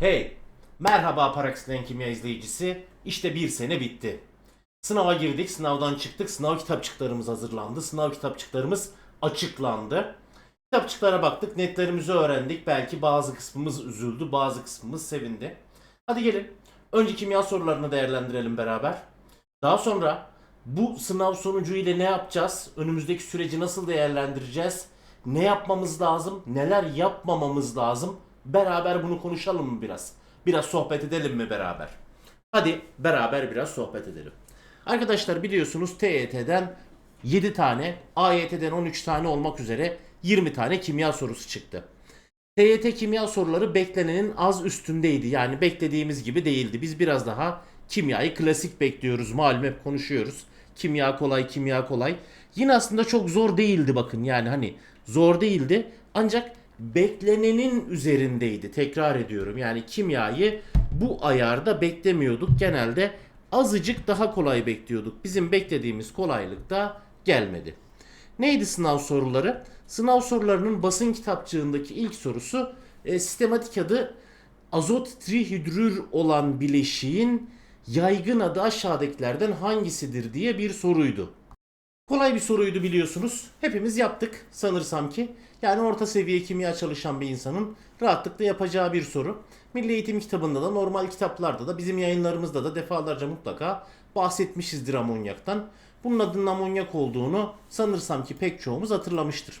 Hey, merhaba Paraxlen Kimya izleyicisi. İşte bir sene bitti. Sınava girdik, sınavdan çıktık, sınav kitapçıklarımız hazırlandı, sınav kitapçıklarımız açıklandı. Kitapçıklara baktık, netlerimizi öğrendik. Belki bazı kısmımız üzüldü, bazı kısmımız sevindi. Hadi gelin, önce kimya sorularını değerlendirelim beraber. Daha sonra bu sınav sonucu ile ne yapacağız? Önümüzdeki süreci nasıl değerlendireceğiz? Ne yapmamız lazım? Neler yapmamamız lazım? Beraber bunu konuşalım mı biraz? Biraz sohbet edelim mi beraber? Hadi beraber biraz sohbet edelim. Arkadaşlar biliyorsunuz TYT'den 7 tane, AYT'den 13 tane olmak üzere 20 tane kimya sorusu çıktı. TYT kimya soruları beklenenin az üstündeydi. Yani beklediğimiz gibi değildi. Biz biraz daha kimyayı klasik bekliyoruz. Malum hep konuşuyoruz. Kimya kolay, kimya kolay. Yine aslında çok zor değildi bakın. Yani hani zor değildi. Ancak beklenenin üzerindeydi. Tekrar ediyorum. Yani kimyayı bu ayarda beklemiyorduk. Genelde azıcık daha kolay bekliyorduk. Bizim beklediğimiz kolaylık da gelmedi. Neydi sınav soruları? Sınav sorularının basın kitapçığındaki ilk sorusu e, sistematik adı azot trihidrür olan bileşiğin yaygın adı aşağıdakilerden hangisidir diye bir soruydu. Kolay bir soruydu biliyorsunuz. Hepimiz yaptık sanırsam ki. Yani orta seviye kimya çalışan bir insanın rahatlıkla yapacağı bir soru. Milli Eğitim kitabında da normal kitaplarda da bizim yayınlarımızda da defalarca mutlaka bahsetmişizdir amonyaktan. Bunun adının amonyak olduğunu sanırsam ki pek çoğumuz hatırlamıştır.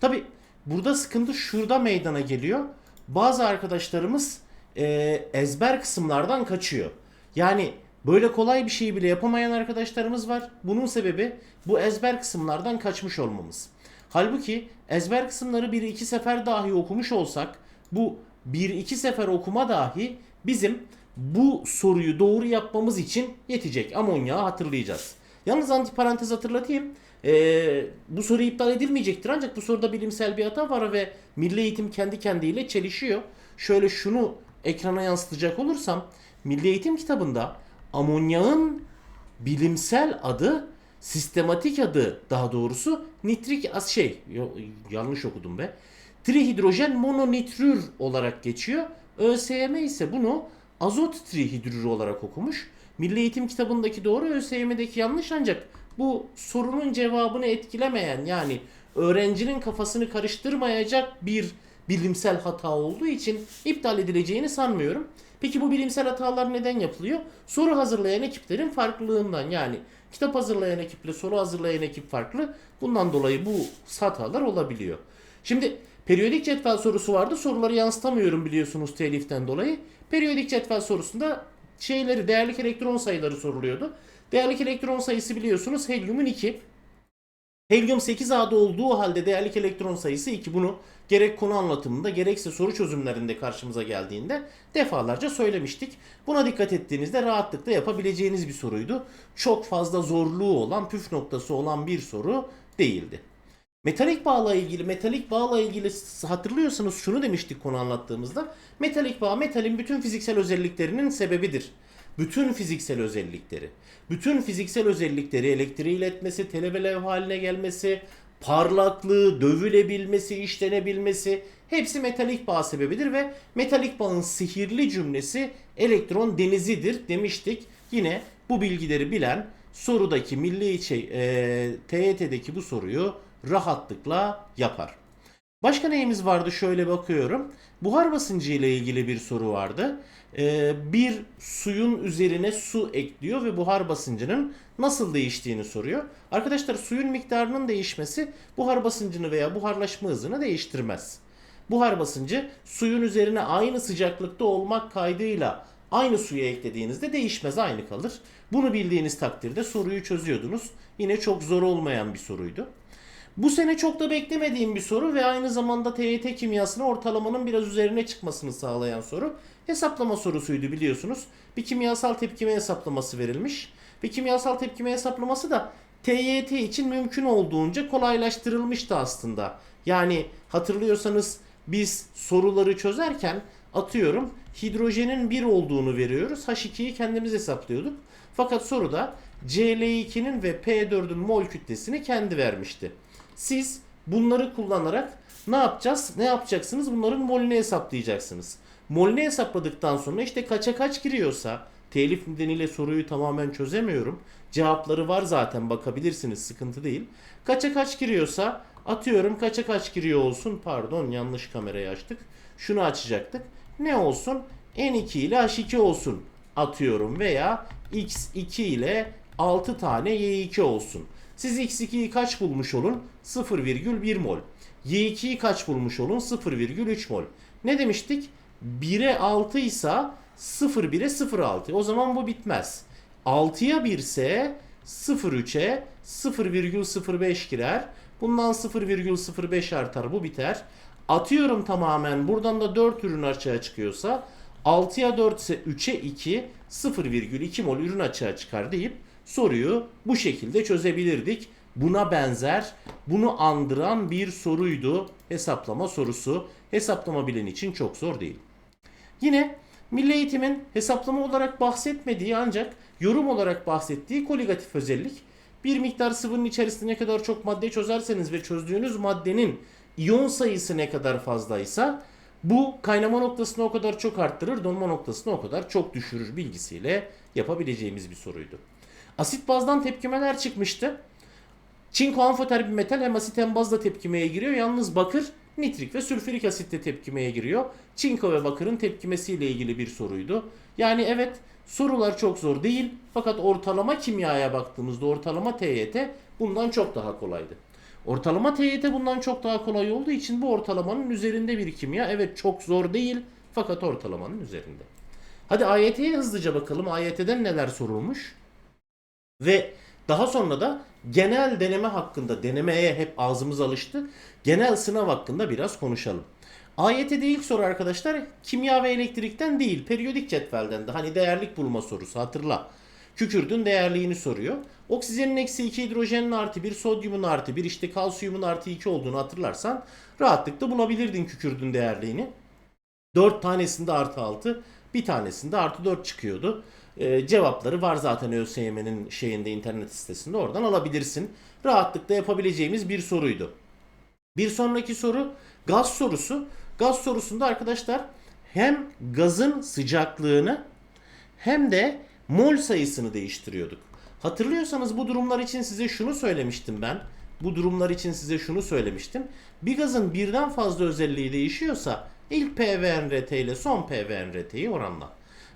Tabi burada sıkıntı şurada meydana geliyor. Bazı arkadaşlarımız e, ezber kısımlardan kaçıyor. Yani böyle kolay bir şeyi bile yapamayan arkadaşlarımız var. Bunun sebebi bu ezber kısımlardan kaçmış olmamız. Halbuki ezber kısımları bir iki sefer dahi okumuş olsak bu bir iki sefer okuma dahi bizim bu soruyu doğru yapmamız için yetecek. Amonyağı hatırlayacağız. Yalnız antiparantez hatırlatayım. Ee, bu soru iptal edilmeyecektir ancak bu soruda bilimsel bir hata var ve Milli Eğitim kendi kendiyle çelişiyor. Şöyle şunu ekrana yansıtacak olursam Milli Eğitim kitabında amonyağın bilimsel adı sistematik adı daha doğrusu nitrik az şey yanlış okudum be. Trihidrojen mononitrür olarak geçiyor. ÖSYM ise bunu azot trihidrür olarak okumuş. Milli Eğitim kitabındaki doğru ÖSYM'deki yanlış ancak bu sorunun cevabını etkilemeyen yani öğrencinin kafasını karıştırmayacak bir bilimsel hata olduğu için iptal edileceğini sanmıyorum. Peki bu bilimsel hatalar neden yapılıyor? Soru hazırlayan ekiplerin farklılığından yani kitap hazırlayan ekiple soru hazırlayan ekip farklı. Bundan dolayı bu hatalar olabiliyor. Şimdi periyodik cetvel sorusu vardı. Soruları yansıtamıyorum biliyorsunuz teliften dolayı. Periyodik cetvel sorusunda şeyleri değerlik elektron sayıları soruluyordu. Değerlik elektron sayısı biliyorsunuz helyumun 2. Helyum 8A'da olduğu halde değerlik elektron sayısı 2. Bunu gerek konu anlatımında gerekse soru çözümlerinde karşımıza geldiğinde defalarca söylemiştik. Buna dikkat ettiğinizde rahatlıkla yapabileceğiniz bir soruydu. Çok fazla zorluğu olan, püf noktası olan bir soru değildi. Metalik bağla ilgili, metalik bağla ilgili hatırlıyorsanız şunu demiştik konu anlattığımızda. Metalik bağ metalin bütün fiziksel özelliklerinin sebebidir. Bütün fiziksel özellikleri. Bütün fiziksel özellikleri elektriği iletmesi, tele ve levha haline gelmesi, parlaklığı, dövülebilmesi, işlenebilmesi hepsi metalik bağ sebebidir ve metalik bağın sihirli cümlesi elektron denizidir demiştik. Yine bu bilgileri bilen sorudaki milli şey, e, TYT'deki bu soruyu rahatlıkla yapar. Başka neyimiz vardı şöyle bakıyorum. Buhar basıncı ile ilgili bir soru vardı. Ee, bir suyun üzerine su ekliyor ve buhar basıncının nasıl değiştiğini soruyor. Arkadaşlar suyun miktarının değişmesi buhar basıncını veya buharlaşma hızını değiştirmez. Buhar basıncı suyun üzerine aynı sıcaklıkta olmak kaydıyla aynı suya eklediğinizde değişmez aynı kalır. Bunu bildiğiniz takdirde soruyu çözüyordunuz. Yine çok zor olmayan bir soruydu. Bu sene çok da beklemediğim bir soru ve aynı zamanda TYT kimyasına ortalamanın biraz üzerine çıkmasını sağlayan soru. Hesaplama sorusuydu biliyorsunuz. Bir kimyasal tepkime hesaplaması verilmiş. Ve kimyasal tepkime hesaplaması da TYT için mümkün olduğunca kolaylaştırılmıştı aslında. Yani hatırlıyorsanız biz soruları çözerken atıyorum hidrojenin 1 olduğunu veriyoruz. H2'yi kendimiz hesaplıyorduk. Fakat soruda Cl2'nin ve P4'ün mol kütlesini kendi vermişti. Siz bunları kullanarak ne yapacağız? Ne yapacaksınız? Bunların molünü hesaplayacaksınız. Molünü hesapladıktan sonra işte kaça kaç giriyorsa telif nedeniyle soruyu tamamen çözemiyorum. Cevapları var zaten bakabilirsiniz sıkıntı değil. Kaça kaç giriyorsa atıyorum kaça kaç giriyor olsun pardon yanlış kamerayı açtık. Şunu açacaktık. Ne olsun? N2 ile H2 olsun atıyorum veya X2 ile 6 tane Y2 olsun. Siz X2'yi kaç bulmuş olun? 0,1 mol. Y2'yi kaç bulmuş olun? 0,3 mol. Ne demiştik? 1'e 6 ise 0,1'e 0,6. O zaman bu bitmez. 6'ya 1 ise 0,3'e 0,05 girer. Bundan 0,05 artar bu biter. Atıyorum tamamen buradan da 4 ürün açığa çıkıyorsa 6'ya 4 ise 3'e 2 0,2 mol ürün açığa çıkar deyip soruyu bu şekilde çözebilirdik. Buna benzer, bunu andıran bir soruydu hesaplama sorusu. Hesaplama bilen için çok zor değil. Yine Milli Eğitim'in hesaplama olarak bahsetmediği ancak yorum olarak bahsettiği koligatif özellik. Bir miktar sıvının içerisinde ne kadar çok madde çözerseniz ve çözdüğünüz maddenin iyon sayısı ne kadar fazlaysa bu kaynama noktasını o kadar çok arttırır, donma noktasını o kadar çok düşürür bilgisiyle yapabileceğimiz bir soruydu. Asit bazdan tepkimeler çıkmıştı. Çinko amfoter bir metal hem asit hem bazla tepkimeye giriyor. Yalnız bakır nitrik ve sülfürik asitle tepkimeye giriyor. Çinko ve bakırın tepkimesiyle ilgili bir soruydu. Yani evet sorular çok zor değil fakat ortalama kimyaya baktığımızda ortalama TYT bundan çok daha kolaydı. Ortalama TYT bundan çok daha kolay olduğu için bu ortalamanın üzerinde bir kimya. Evet çok zor değil fakat ortalamanın üzerinde. Hadi AYT'ye hızlıca bakalım. AYT'den neler sorulmuş? Ve daha sonra da genel deneme hakkında, denemeye hep ağzımız alıştı. Genel sınav hakkında biraz konuşalım. AYT'de ilk soru arkadaşlar kimya ve elektrikten değil, periyodik cetvelden de hani değerlik bulma sorusu hatırla. Kükürdün değerliğini soruyor. Oksijenin eksi 2, hidrojenin artı 1, sodyumun artı 1, işte kalsiyumun artı 2 olduğunu hatırlarsan rahatlıkla bulabilirdin kükürdün değerliğini. 4 tanesinde artı 6, bir tanesinde artı 4 çıkıyordu. Ee, cevapları var zaten ÖSYM'nin şeyinde internet sitesinde oradan alabilirsin. Rahatlıkla yapabileceğimiz bir soruydu. Bir sonraki soru gaz sorusu. Gaz sorusunda arkadaşlar hem gazın sıcaklığını hem de mol sayısını değiştiriyorduk. Hatırlıyorsanız bu durumlar için size şunu söylemiştim ben. Bu durumlar için size şunu söylemiştim. Bir gazın birden fazla özelliği değişiyorsa ilk PVNRT ile son PVNRT'yi oranla.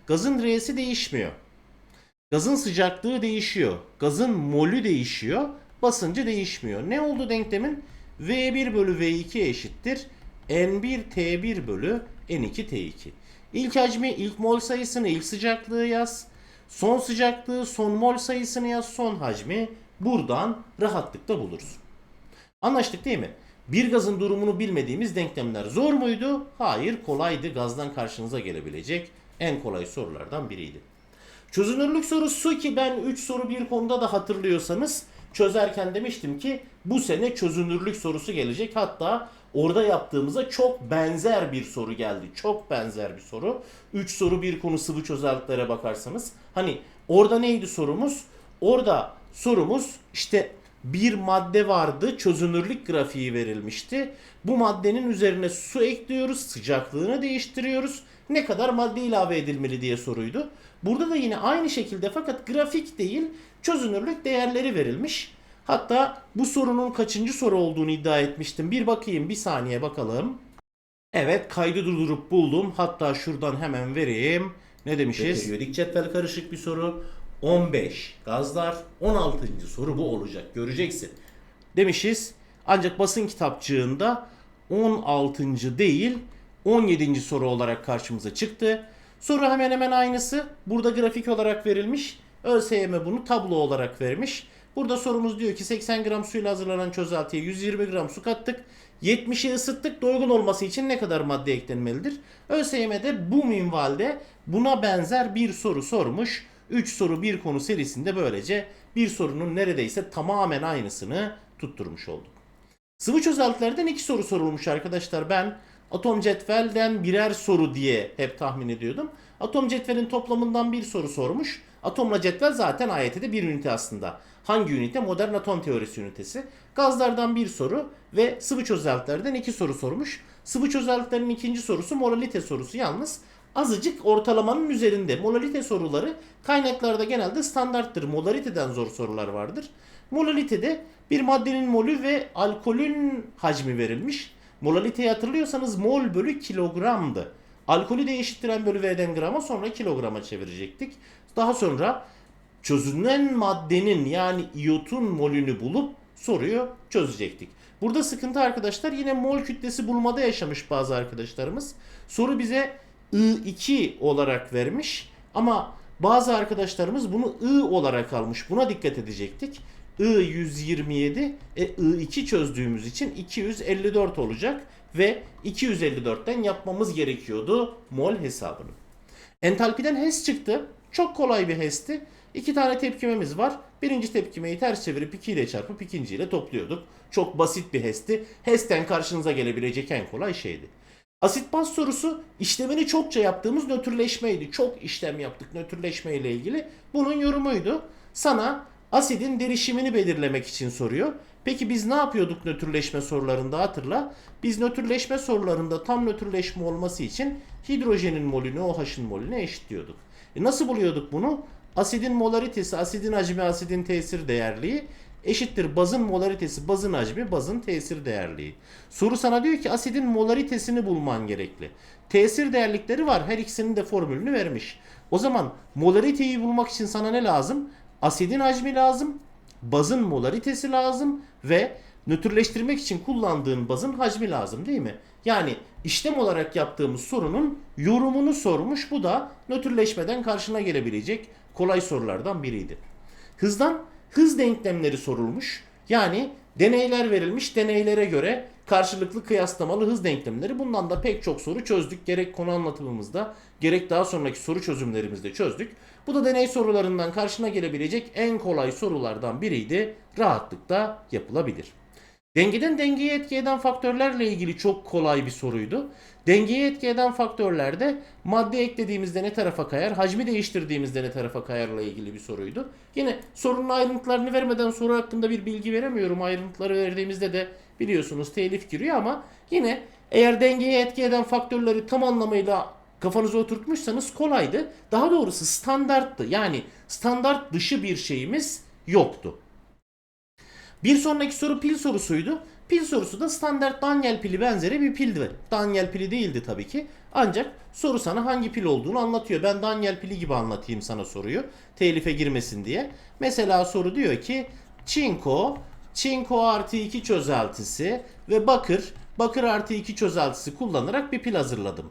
Gazın R'si değişmiyor. Gazın sıcaklığı değişiyor. Gazın molü değişiyor. Basıncı değişmiyor. Ne oldu denklemin? V1 bölü V2 eşittir. N1 T1 bölü N2 T2. İlk hacmi, ilk mol sayısını, ilk sıcaklığı yaz. Son sıcaklığı, son mol sayısını yaz. Son hacmi buradan rahatlıkla bulursun. Anlaştık değil mi? Bir gazın durumunu bilmediğimiz denklemler zor muydu? Hayır, kolaydı. Gazdan karşınıza gelebilecek en kolay sorulardan biriydi. Çözünürlük sorusu ki ben 3 soru bir konuda da hatırlıyorsanız çözerken demiştim ki bu sene çözünürlük sorusu gelecek. Hatta orada yaptığımıza çok benzer bir soru geldi. Çok benzer bir soru. 3 soru bir konu sıvı çözeltilere bakarsanız. Hani orada neydi sorumuz? Orada sorumuz işte bir madde vardı. Çözünürlük grafiği verilmişti. Bu maddenin üzerine su ekliyoruz. Sıcaklığını değiştiriyoruz. Ne kadar madde ilave edilmeli diye soruydu. Burada da yine aynı şekilde fakat grafik değil çözünürlük değerleri verilmiş. Hatta bu sorunun kaçıncı soru olduğunu iddia etmiştim. Bir bakayım bir saniye bakalım. Evet kaydı durdurup buldum. Hatta şuradan hemen vereyim. Ne demişiz? Periyodik cetvel karışık bir soru. 15 gazlar. 16. soru bu olacak. Göreceksin. Demişiz. Ancak basın kitapçığında 16. değil 17. soru olarak karşımıza çıktı. Soru hemen hemen aynısı. Burada grafik olarak verilmiş. ÖSYM bunu tablo olarak vermiş. Burada sorumuz diyor ki 80 gram suyla hazırlanan çözeltiye 120 gram su kattık. 70'i ısıttık. Doygun olması için ne kadar madde eklenmelidir? ÖSYM'de bu minvalde buna benzer bir soru sormuş. 3 soru bir konu serisinde böylece bir sorunun neredeyse tamamen aynısını tutturmuş olduk. Sıvı çözeltilerden iki soru sorulmuş arkadaşlar. Ben atom cetvelden birer soru diye hep tahmin ediyordum. Atom cetvelin toplamından bir soru sormuş. Atomla cetvel zaten AYT'de bir ünite aslında. Hangi ünite? Modern atom teorisi ünitesi. Gazlardan bir soru ve sıvı çözeltilerden iki soru sormuş. Sıvı çözeltilerin ikinci sorusu molalite sorusu yalnız azıcık ortalamanın üzerinde. Molalite soruları kaynaklarda genelde standarttır. Molaliteden zor sorular vardır. Molalitede bir maddenin molü ve alkolün hacmi verilmiş. Molaliteyi hatırlıyorsanız mol bölü kilogramdı. Alkolü de eşittiren bölü V'den grama sonra kilograma çevirecektik. Daha sonra çözünen maddenin yani iyotun molünü bulup soruyu çözecektik. Burada sıkıntı arkadaşlar yine mol kütlesi bulmada yaşamış bazı arkadaşlarımız. Soru bize I2 olarak vermiş ama bazı arkadaşlarımız bunu I olarak almış. Buna dikkat edecektik. I 127, e, I2 çözdüğümüz için 254 olacak ve 254'ten yapmamız gerekiyordu mol hesabını. Entalpiden HES çıktı. Çok kolay bir HES'ti. İki tane tepkimemiz var. Birinci tepkimeyi ters çevirip 2 ile çarpıp ikinciyle topluyorduk. Çok basit bir HES'ti. HES'ten karşınıza gelebilecek en kolay şeydi. Asit baz sorusu işlemini çokça yaptığımız nötrleşmeydi. Çok işlem yaptık nötrleşme ile ilgili. Bunun yorumuydu. Sana asidin derişimini belirlemek için soruyor. Peki biz ne yapıyorduk nötrleşme sorularında hatırla. Biz nötrleşme sorularında tam nötrleşme olması için hidrojenin molünü OH'ın molüne eşitliyorduk. E nasıl buluyorduk bunu? Asidin molaritesi, asidin hacmi, asidin tesir değerliği eşittir bazın molaritesi, bazın hacmi, bazın tesir değerliği. Soru sana diyor ki asidin molaritesini bulman gerekli. Tesir değerlikleri var. Her ikisinin de formülünü vermiş. O zaman molariteyi bulmak için sana ne lazım? Asidin hacmi lazım, bazın molaritesi lazım ve nötrleştirmek için kullandığın bazın hacmi lazım değil mi? Yani işlem olarak yaptığımız sorunun yorumunu sormuş. Bu da nötrleşmeden karşına gelebilecek kolay sorulardan biriydi. Hızdan hız denklemleri sorulmuş. Yani deneyler verilmiş. Deneylere göre karşılıklı kıyaslamalı hız denklemleri. Bundan da pek çok soru çözdük. Gerek konu anlatımımızda gerek daha sonraki soru çözümlerimizde çözdük. Bu da deney sorularından karşına gelebilecek en kolay sorulardan biriydi. Rahatlıkla yapılabilir. Dengeden dengeye etki eden faktörlerle ilgili çok kolay bir soruydu. Dengeye etki eden faktörlerde madde eklediğimizde ne tarafa kayar, hacmi değiştirdiğimizde ne tarafa kayarla ilgili bir soruydu. Yine sorunun ayrıntılarını vermeden soru hakkında bir bilgi veremiyorum. Ayrıntıları verdiğimizde de biliyorsunuz telif giriyor ama yine eğer dengeye etki eden faktörleri tam anlamıyla kafanıza oturtmuşsanız kolaydı. Daha doğrusu standarttı. Yani standart dışı bir şeyimiz yoktu. Bir sonraki soru pil sorusuydu. Pil sorusu da standart Daniel pili benzeri bir pildi. Daniel pili değildi tabii ki. Ancak soru sana hangi pil olduğunu anlatıyor. Ben Daniel pili gibi anlatayım sana soruyu. Telife girmesin diye. Mesela soru diyor ki çinko, çinko artı 2 çözeltisi ve bakır, bakır artı 2 çözeltisi kullanarak bir pil hazırladım.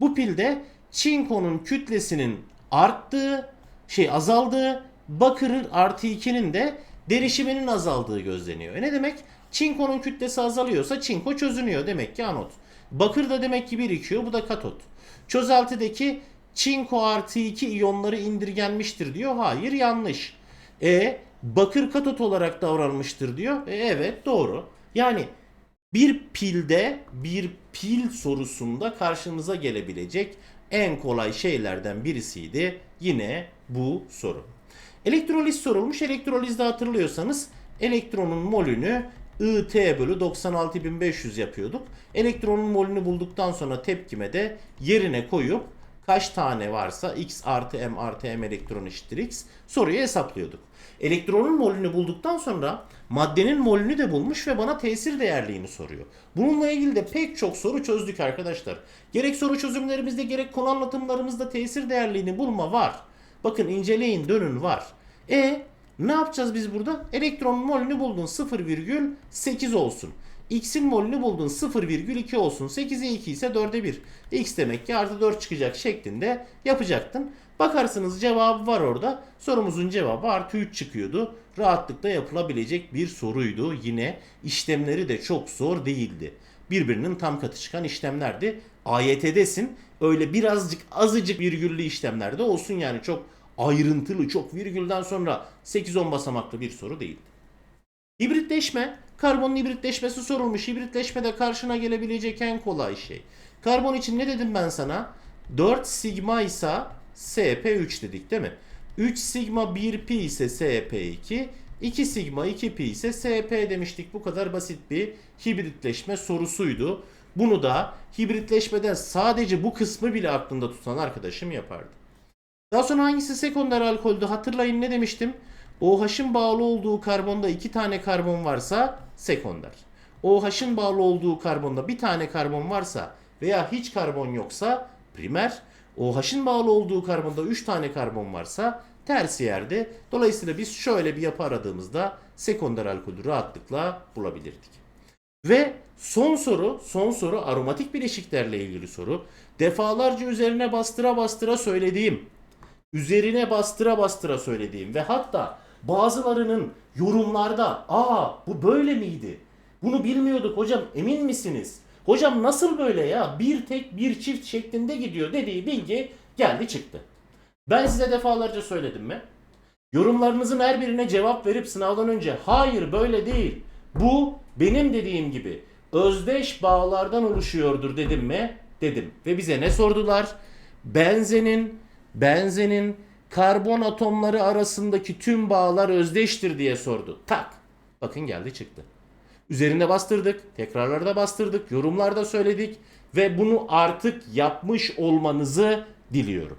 Bu pilde çinkonun kütlesinin arttığı, şey azaldığı, bakırın artı 2'nin de derişiminin azaldığı gözleniyor. E ne demek? Çinkonun kütlesi azalıyorsa çinko çözünüyor demek ki anot. Bakır da demek ki birikiyor bu da katot. Çözeltideki çinko artı 2 iyonları indirgenmiştir diyor. Hayır yanlış. E bakır katot olarak davranmıştır diyor. E, evet doğru. Yani bir pilde bir pil sorusunda karşınıza gelebilecek en kolay şeylerden birisiydi yine bu soru. Elektroliz sorulmuş. Elektrolizde hatırlıyorsanız elektronun molünü IT bölü 96500 yapıyorduk. Elektronun molünü bulduktan sonra tepkime de yerine koyup kaç tane varsa x artı m artı m elektron eşittir x soruyu hesaplıyorduk. Elektronun molünü bulduktan sonra maddenin molünü de bulmuş ve bana tesir değerliğini soruyor. Bununla ilgili de pek çok soru çözdük arkadaşlar. Gerek soru çözümlerimizde gerek konu anlatımlarımızda tesir değerliğini bulma var. Bakın inceleyin dönün var. E ne yapacağız biz burada? Elektronun molünü buldun 0,8 olsun. X'in molünü buldun 0,2 olsun. 8'e 2 ise 4'e 1. X demek ki artı 4 çıkacak şeklinde yapacaktın. Bakarsınız cevabı var orada. Sorumuzun cevabı artı 3 çıkıyordu. Rahatlıkla yapılabilecek bir soruydu. Yine işlemleri de çok zor değildi. Birbirinin tam katı çıkan işlemlerdi. AYT'desin. Öyle birazcık azıcık virgüllü işlemlerde olsun yani çok ayrıntılı, çok virgülden sonra 8-10 basamaklı bir soru değildi. Hibritleşme, karbonun hibritleşmesi sorulmuş. Hibritleşmede karşına gelebilecek en kolay şey. Karbon için ne dedim ben sana? 4 sigma ise SP3 dedik değil mi? 3 sigma 1 pi ise SP2, 2 sigma 2 pi ise SP demiştik. Bu kadar basit bir hibritleşme sorusuydu. Bunu da hibritleşmeden sadece bu kısmı bile aklında tutan arkadaşım yapardı. Daha sonra hangisi sekonder alkoldü hatırlayın ne demiştim? OH'ın bağlı olduğu karbonda iki tane karbon varsa sekonder. OH'ın bağlı olduğu karbonda bir tane karbon varsa veya hiç karbon yoksa primer. OH'ın bağlı olduğu karbonda 3 tane karbon varsa tersiyerde. Dolayısıyla biz şöyle bir yapı aradığımızda sekonder alkolü rahatlıkla bulabilirdik. Ve son soru, son soru aromatik bileşiklerle ilgili soru. Defalarca üzerine bastıra bastıra söylediğim, üzerine bastıra bastıra söylediğim ve hatta bazılarının yorumlarda aa bu böyle miydi? Bunu bilmiyorduk hocam emin misiniz? Hocam nasıl böyle ya? Bir tek bir çift şeklinde gidiyor dediği bilgi geldi çıktı. Ben size defalarca söyledim mi? Yorumlarınızın her birine cevap verip sınavdan önce hayır böyle değil. Bu benim dediğim gibi özdeş bağlardan oluşuyordur dedim mi? Dedim. Ve bize ne sordular? Benzenin benzenin karbon atomları arasındaki tüm bağlar özdeştir diye sordu. Tak. Bakın geldi çıktı. Üzerinde bastırdık, tekrarlarda bastırdık, yorumlarda söyledik ve bunu artık yapmış olmanızı diliyorum.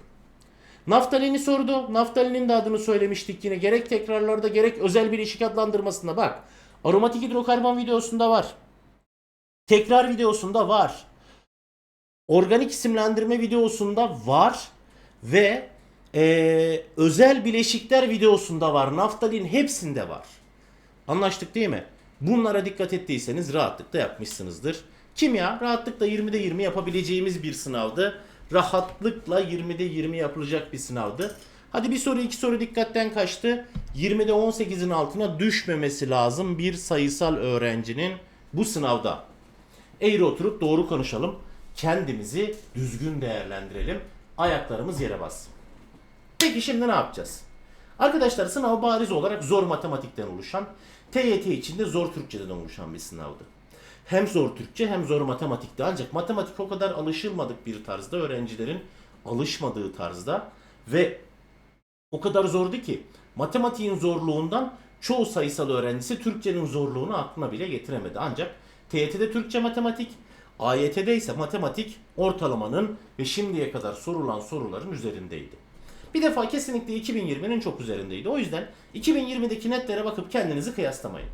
Naftalini sordu. Naftalinin de adını söylemiştik yine. Gerek tekrarlarda gerek özel bileşik adlandırmasında bak. Aromatik hidrokarbon videosunda var. Tekrar videosunda var. Organik isimlendirme videosunda var. Ve eee, özel bileşikler videosunda var. Naftalin hepsinde var. Anlaştık değil mi? Bunlara dikkat ettiyseniz rahatlıkla yapmışsınızdır. Kimya rahatlıkla 20'de 20 yapabileceğimiz bir sınavdı. Rahatlıkla 20'de 20 yapılacak bir sınavdı. Hadi bir soru iki soru dikkatten kaçtı. 20'de 18'in altına düşmemesi lazım bir sayısal öğrencinin bu sınavda. Eğri oturup doğru konuşalım. Kendimizi düzgün değerlendirelim. Ayaklarımız yere bassın. Peki şimdi ne yapacağız? Arkadaşlar sınav bariz olarak zor matematikten oluşan, TYT içinde zor Türkçeden oluşan bir sınavdı. Hem zor Türkçe hem zor matematikti. Ancak matematik o kadar alışılmadık bir tarzda, öğrencilerin alışmadığı tarzda ve o kadar zordu ki matematiğin zorluğundan çoğu sayısal öğrencisi Türkçenin zorluğunu aklına bile getiremedi. Ancak TYT'de Türkçe matematik, AYT'de ise matematik ortalamanın ve şimdiye kadar sorulan soruların üzerindeydi. Bir defa kesinlikle 2020'nin çok üzerindeydi. O yüzden 2020'deki netlere bakıp kendinizi kıyaslamayın.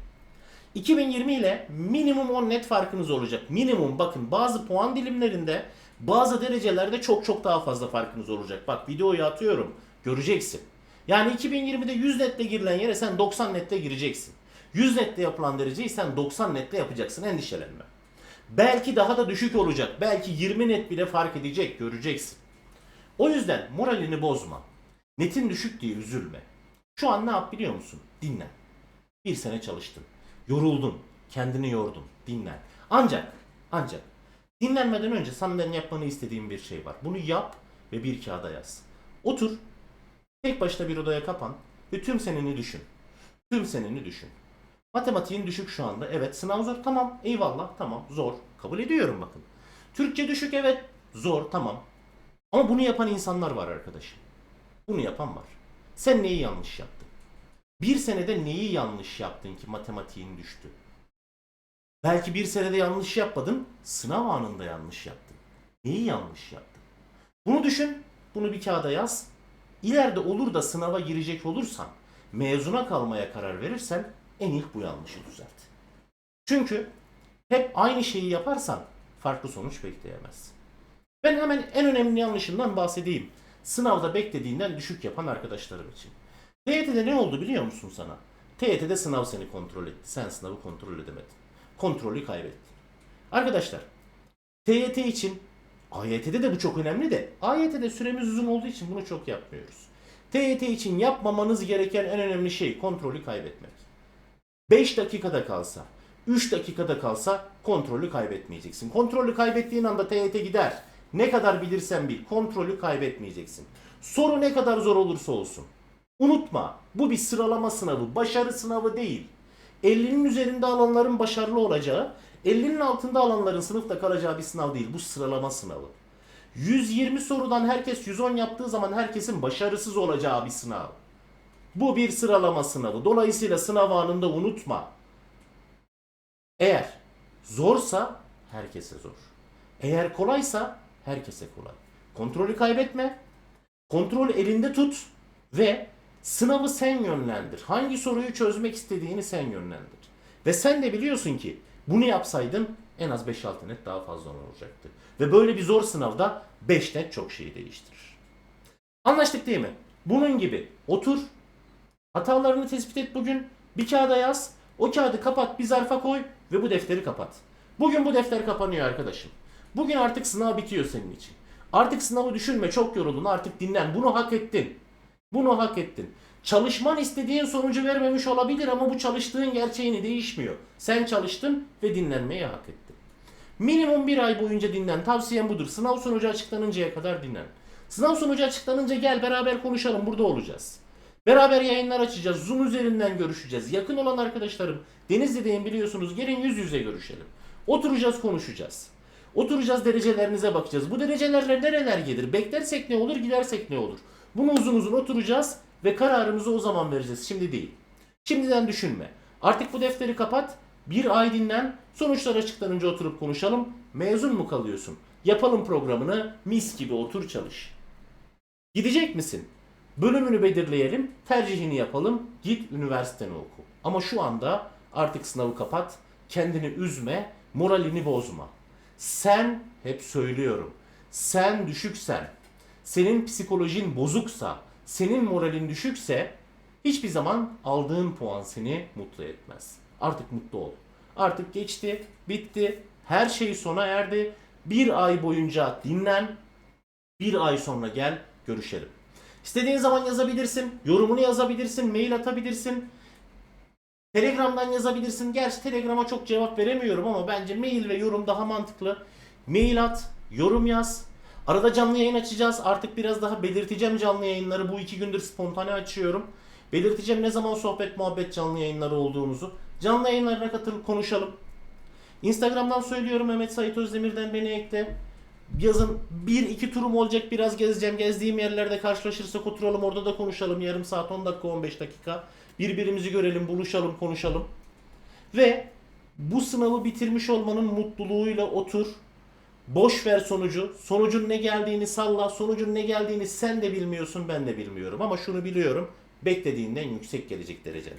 2020 ile minimum 10 net farkınız olacak. Minimum bakın bazı puan dilimlerinde bazı derecelerde çok çok daha fazla farkınız olacak. Bak videoyu atıyorum göreceksin. Yani 2020'de 100 netle girilen yere sen 90 netle gireceksin. 100 netle yapılan dereceyi sen 90 netle yapacaksın endişelenme. Belki daha da düşük olacak. Belki 20 net bile fark edecek göreceksin. O yüzden moralini bozma. Netin düşük diye üzülme. Şu an ne yap biliyor musun? Dinlen. Bir sene çalıştın. Yoruldun. Kendini yordun. Dinlen. Ancak, ancak dinlenmeden önce senden yapmanı istediğim bir şey var. Bunu yap ve bir kağıda yaz. Otur. Tek başına bir odaya kapan ve tüm seneni düşün. Tüm seneni düşün. Matematiğin düşük şu anda. Evet sınav zor. Tamam. Eyvallah. Tamam. Zor. Kabul ediyorum bakın. Türkçe düşük. Evet. Zor. Tamam. Ama bunu yapan insanlar var arkadaşım. Bunu yapan var. Sen neyi yanlış yaptın? Bir senede neyi yanlış yaptın ki matematiğin düştü? Belki bir senede yanlış yapmadın, sınav anında yanlış yaptın. Neyi yanlış yaptın? Bunu düşün, bunu bir kağıda yaz. İleride olur da sınava girecek olursan, mezuna kalmaya karar verirsen en ilk bu yanlışı düzelt. Çünkü hep aynı şeyi yaparsan farklı sonuç bekleyemezsin. Ben hemen en önemli yanlışından bahsedeyim. Sınavda beklediğinden düşük yapan arkadaşlarım için. TYT'de ne oldu biliyor musun sana? TYT'de sınav seni kontrol etti. Sen sınavı kontrol edemedin. Kontrolü kaybettin. Arkadaşlar TYT için AYT'de de bu çok önemli de AYT'de süremiz uzun olduğu için bunu çok yapmıyoruz. TYT için yapmamanız gereken en önemli şey kontrolü kaybetmek. 5 dakikada kalsa, 3 dakikada kalsa kontrolü kaybetmeyeceksin. Kontrolü kaybettiğin anda TYT gider. Ne kadar bilirsen bil, kontrolü kaybetmeyeceksin. Soru ne kadar zor olursa olsun. Unutma, bu bir sıralama sınavı, başarı sınavı değil. 50'nin üzerinde alanların başarılı olacağı, 50'nin altında alanların sınıfta kalacağı bir sınav değil. Bu sıralama sınavı. 120 sorudan herkes 110 yaptığı zaman herkesin başarısız olacağı bir sınav. Bu bir sıralama sınavı. Dolayısıyla sınav anında unutma. Eğer zorsa herkese zor. Eğer kolaysa herkese kolay. Kontrolü kaybetme. Kontrolü elinde tut ve sınavı sen yönlendir. Hangi soruyu çözmek istediğini sen yönlendir. Ve sen de biliyorsun ki bunu yapsaydın en az 5-6 net daha fazla olacaktı. Ve böyle bir zor sınavda 5 net çok şeyi değiştirir. Anlaştık değil mi? Bunun gibi otur, hatalarını tespit et bugün, bir kağıda yaz, o kağıdı kapat, bir zarfa koy ve bu defteri kapat. Bugün bu defter kapanıyor arkadaşım. Bugün artık sınav bitiyor senin için. Artık sınavı düşünme, çok yoruldun, artık dinlen. Bunu hak ettin. Bunu hak ettin. Çalışman istediğin sonucu vermemiş olabilir ama bu çalıştığın gerçeğini değişmiyor. Sen çalıştın ve dinlenmeyi hak ettin. Minimum bir ay boyunca dinlen. Tavsiyem budur. Sınav sonucu açıklanıncaya kadar dinlen. Sınav sonucu açıklanınca gel beraber konuşalım. Burada olacağız. Beraber yayınlar açacağız. Zoom üzerinden görüşeceğiz. Yakın olan arkadaşlarım Denizli'deyim biliyorsunuz. Gelin yüz yüze görüşelim. Oturacağız konuşacağız. Oturacağız derecelerinize bakacağız. Bu derecelerle nereler gelir? Beklersek ne olur, gidersek ne olur? Bunu uzun uzun oturacağız ve kararımızı o zaman vereceğiz. Şimdi değil. Şimdiden düşünme. Artık bu defteri kapat. Bir ay dinlen. Sonuçlar açıklanınca oturup konuşalım. Mezun mu kalıyorsun? Yapalım programını. Mis gibi otur çalış. Gidecek misin? Bölümünü belirleyelim. Tercihini yapalım. Git üniversiteni oku. Ama şu anda artık sınavı kapat. Kendini üzme. Moralini bozma. Sen hep söylüyorum. Sen düşüksen, senin psikolojin bozuksa, senin moralin düşükse hiçbir zaman aldığın puan seni mutlu etmez. Artık mutlu ol. Artık geçti, bitti, her şey sona erdi. Bir ay boyunca dinlen, bir ay sonra gel görüşelim. İstediğin zaman yazabilirsin, yorumunu yazabilirsin, mail atabilirsin. Telegram'dan yazabilirsin. Gerçi Telegram'a çok cevap veremiyorum ama bence mail ve yorum daha mantıklı. Mail at, yorum yaz. Arada canlı yayın açacağız. Artık biraz daha belirteceğim canlı yayınları. Bu iki gündür spontane açıyorum. Belirteceğim ne zaman sohbet muhabbet canlı yayınları olduğumuzu. Canlı yayınlarına katılıp konuşalım. Instagram'dan söylüyorum Mehmet Sait Özdemir'den beni ekle. Yazın bir iki turum olacak biraz gezeceğim. Gezdiğim yerlerde karşılaşırsak oturalım orada da konuşalım. Yarım saat 10 dakika 15 dakika. Birbirimizi görelim buluşalım konuşalım. Ve bu sınavı bitirmiş olmanın mutluluğuyla otur. Boş ver sonucu. Sonucun ne geldiğini salla. Sonucun ne geldiğini sen de bilmiyorsun ben de bilmiyorum. Ama şunu biliyorum. Beklediğinden yüksek gelecek derecen.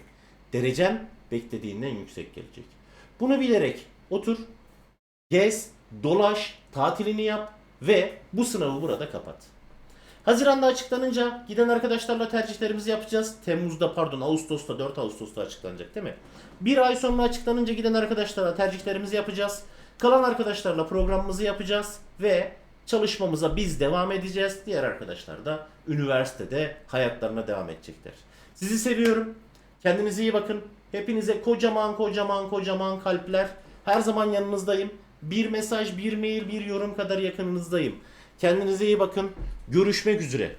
Derecen beklediğinden yüksek gelecek. Bunu bilerek otur. Gez, dolaş, tatilini yap ve bu sınavı burada kapat. Haziranda açıklanınca giden arkadaşlarla tercihlerimizi yapacağız. Temmuz'da pardon Ağustos'ta 4 Ağustos'ta açıklanacak değil mi? Bir ay sonra açıklanınca giden arkadaşlarla tercihlerimizi yapacağız. Kalan arkadaşlarla programımızı yapacağız ve çalışmamıza biz devam edeceğiz. Diğer arkadaşlar da üniversitede hayatlarına devam edecekler. Sizi seviyorum. Kendinize iyi bakın. Hepinize kocaman kocaman kocaman kalpler. Her zaman yanınızdayım. Bir mesaj, bir mail, bir yorum kadar yakınınızdayım. Kendinize iyi bakın. Görüşmek üzere.